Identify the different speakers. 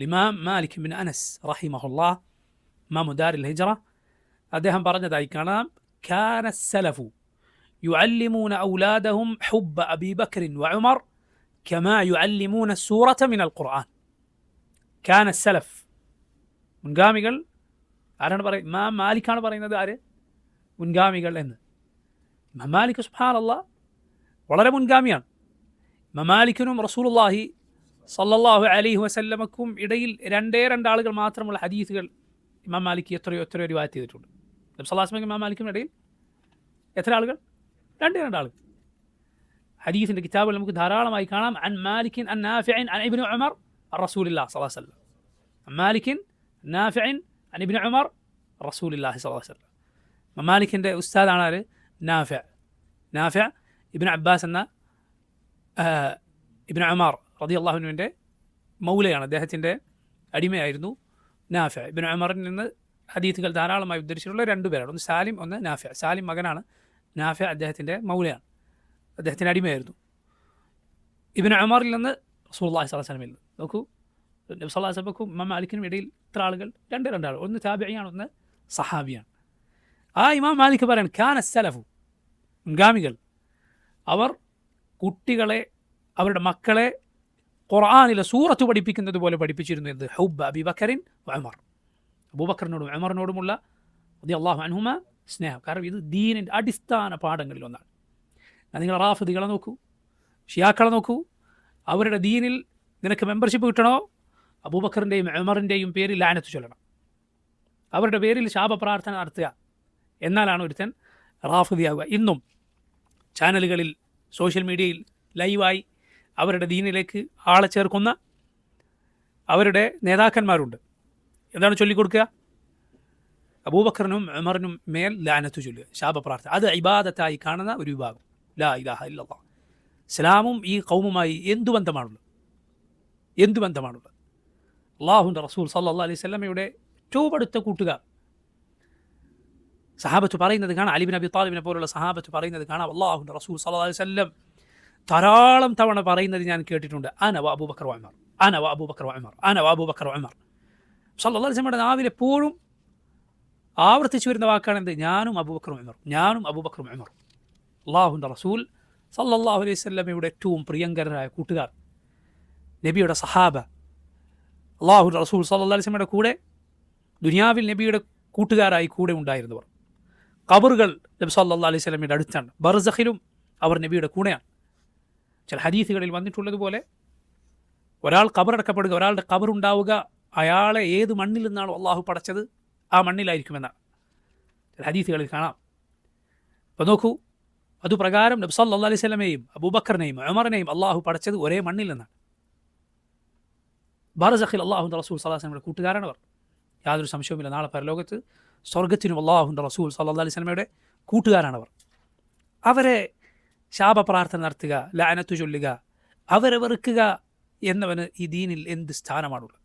Speaker 1: ഇമാം മാലിക് ബിൻ അനസ് റഹിമഹുല്ലാ ഇമാമു ദാരിൽ ഹിജറ അദ്ദേഹം പറഞ്ഞതായി കാണാം كان السلف يعلمون أولادهم حب أبي بكر وعمر كما يعلمون السورة من القرآن كان السلف മുൻഗാമികൾ ആരാണ് പറയുന്നത് ഇമാം മാലിക്കാണ് പറയുന്നത് ആര് മുൻഗാമികൾ എന്ന് ഇമാം മാലിക് സുബ്ഹാനല്ല വളരെ മുൻഗാമിയാണ് ഇമാം മാലിക്കിനും റസൂലുള്ളാഹി സല്ലല്ലാഹു അലൈഹി വസല്ലമക്കും ഇടയിൽ രണ്ടേ രണ്ടാളുകൾ മാത്രമുള്ള ഹദീസുകൾ ഇമാം മാലിക് എത്രയോ എത്രയോ റിവായത്ത് ചെയ്തിട്ടുണ്ട് നബി സല്ലാസ്മക്കും ഇമാം മാലിക്കും ഇടയിൽ എത്ര ആളുകൾ രണ്ടേ രണ്ടാളുകൾ ഹദീസിൻ്റെ കിതാബുകൾ നമുക്ക് ധാരാളമായി കാണാം അൻ മാലിക്കിൻ അൻ നാഫിൻ അൻ ഇബ്നു ഉമർ റസൂലില്ലാ സല്ലല്ലാഹു അലൈഹി വസല്ലം അൻ മാലിക്കിൻ നാഫിൻ അൻ ഇബ്നു ഉമർ റസൂലില്ലാഹി സല്ലല്ലാഹു അലൈഹി വസല്ലം ഇമാം മാലിക്കിൻ്റെ ഉസ്താദാണ് ആര് നാഫിഅ നാഫിഅ ഇബ്നു അബ്ബാസ് എന്ന ഇബ്നു ഉമർ റളിയല്ലാഹുവിന്റെ മൗലയാണ്. അദ്ദേഹത്തിന്റെ അടിമയായിരുന്നു നാഫ. ഇബ്നു അമറിൽ നിന്ന് ഹദീത്തുകൾ ധാരാളമായി ഉദ്ധരിച്ചിട്ടുള്ള രണ്ടു പേരാണ്. ഒന്ന് സാലിം ഒന്ന് നാഫ. സാലിം മകനാണ് നാഫ അദ്ദേഹത്തിന്റെ മൗലയാണ്. അദ്ദേഹത്തിന്റെ അടിമയായിരുന്നു. ഇബിൻ അമറിൽ നിന്ന് സുല്ലാഹി സ്വലാഹു വസ്ലമിൽ നിന്ന് നോക്കൂ. നബി സല്ലാഹു വസ്ലമക്കും ഇമാം മാലിക്കിനും ഇടയിൽ ഇത്ര ആളുകൾ രണ്ട് രണ്ടാൾ ഒന്ന് താബിയാണ് ഒന്ന് സഹാബിയാണ്. ആ ഇമാം മാലിക് പറയാൻ ഖാൻ അസ്സലഫു മുൻഗാമികൾ. അവർ കുട്ടികളെ അവരുടെ മക്കളെ ഖുർആാനിലെ സൂറത്ത് പഠിപ്പിക്കുന്നത് പോലെ പഠിപ്പിച്ചിരുന്നു എന്ത്? ഹൗബ് അബി ബക്കറിൻ ഉമർ. അബൂബക്കറിനോടും ഉമറിനോടുമുള്ള അള്ളാഹു അൻഹുമ സ്നേഹം. കാരണം ഇത് ദീനിന്റെ അടിസ്ഥാന പാഠങ്ങളിൽ ഒന്നാണ് നിങ്ങൾ റാഫിദികളെ നോക്കൂ ഷിയാക്കളെ നോക്കൂ. അവരുടെ ദീനിൽ നിനക്ക് മെമ്പർഷിപ്പ് കിട്ടണോ? അബൂബക്കറിന്റെയും ഉമറിന്റെയും പേരിൽ ലാനത്ത് ചൊല്ലണം. അവരുടെ പേരിൽ ശാപപ്രാർത്ഥന നടത്തുക. എന്നാലാണ് ഒരുത്തൻ റാഫിദിയാവുക. ഇന്നും ചാനലുകളിൽ സോഷ്യൽ മീഡിയയിൽ ലൈവായി അവരുടെ ദീനിലേക്ക് ആളെ ചേർക്കുന്ന അവരുടെ നേതാക്കന്മാരുണ്ട്. എന്താണ് ചൊല്ലിക്കൊടുക്കുക? അബൂബക്കറിനും ഉമറിനും മേൽ ലാനത്ത് ചൊല്ലുക. ശാപപ്രാർത്ഥന. അത് ഇബാദത്തായി കാണുന്ന ഒരു വിഭാഗം. ലാ ഇലാഹ ഇല്ലാ ഇസ്ലാമും ഈ കൗമുമായി എന്തു ബന്ധമാണുള്ളത്? എന്തു ബന്ധമാണുള്ളത്? അള്ളാഹുന്റെ റസൂൽ സല്ലാ അലൈഹി സ്വലമയുടെ ഏറ്റവും അടുത്ത കൂട്ടുകാർ. സഹാബത്ത് പറയുന്നത് കാണാം. അലിബിൻ അബി താലിബിനെ പോലുള്ള സഹാബത്ത് പറയുന്നത് കാണാം. അള്ളാഹുന്റെ റസൂൽ സല്ലാ അലൈഹി സ്വല്ലം ധാരാളം തവണ പറയുന്നത് ഞാൻ കേട്ടിട്ടുണ്ട്. അനവ അബൂബക്കർ വാമർ അനവ അബൂബക്കർ വാമർ അനവ അബൂബക്കർ വാമർ സല്ലാസ്മയുടെ നാവിൽ എപ്പോഴും ആവർത്തിച്ചു വരുന്ന വാക്കാണ് എന്ത്? ഞാനും അബൂബക്കർ ഉമർ. ഞാനും അബൂബക്കർ ഉമർ. അള്ളാഹുന്റെ റസൂൽ സല്ലാഹു അലൈഹി സ്വല്ലമയുടെ ഏറ്റവും പ്രിയങ്കരരായ കൂട്ടുകാർ. നബിയുടെ സഹാബ. അള്ളാഹു റസൂൽ സല്ലല്ലാഹു അലൈഹി സ്വലമയുടെ കൂടെ ദുനിയാവിൽ നബിയുടെ കൂട്ടുകാരായി കൂടെ ഉണ്ടായിരുന്നവർ. കബറുകൾ നബി സല്ലാ അലൈഹി സ്വലമയുടെ അടുത്താണ്. ബർസഖിലും അവർ നബിയുടെ കൂടെയാണ്. ചില ഹദീസുകളിൽ വന്നിട്ടുള്ളതുപോലെ ഒരാൾ കബറടക്കപ്പെടുക ഒരാളുടെ കബറുണ്ടാവുക അയാളെ ഏത് മണ്ണിൽ നിന്നാണോ അള്ളാഹു പടച്ചത് ആ മണ്ണിലായിരിക്കുമെന്നാണ്. ചില ഹദീസുകളിൽ കാണാം. അപ്പോൾ നോക്കൂ അതുപ്രകാരം നബ്സ് അല്ലാ അലൈഹി സ്വലമയെയും അബൂബക്കറിനെയും അമറിനെയും അള്ളാഹു പടച്ചത് ഒരേ മണ്ണിൽ നിന്നാണ്. ബാറസഖിൽ അള്ളാഹുന്റെ റസൂൽ സല്ലാസ്ലമയുടെ അവർ യാതൊരു സംശയവുമില്ല നാളെ പരലോകത്ത് സ്വർഗത്തിനും അള്ളാഹുന്റെ റസൂൽ സല്ലാ അലൈഹി സ്വലമയുടെ കൂട്ടുകാരാണവർ. അവരെ ശാപപ്രാർത്ഥന നടത്തുക ലാനത്തു ചൊല്ലുക അവരെ വെറുക്കുക എന്നവന് ഈ ദീനിൽ എന്ത് സ്ഥാനമാണുള്ളത്?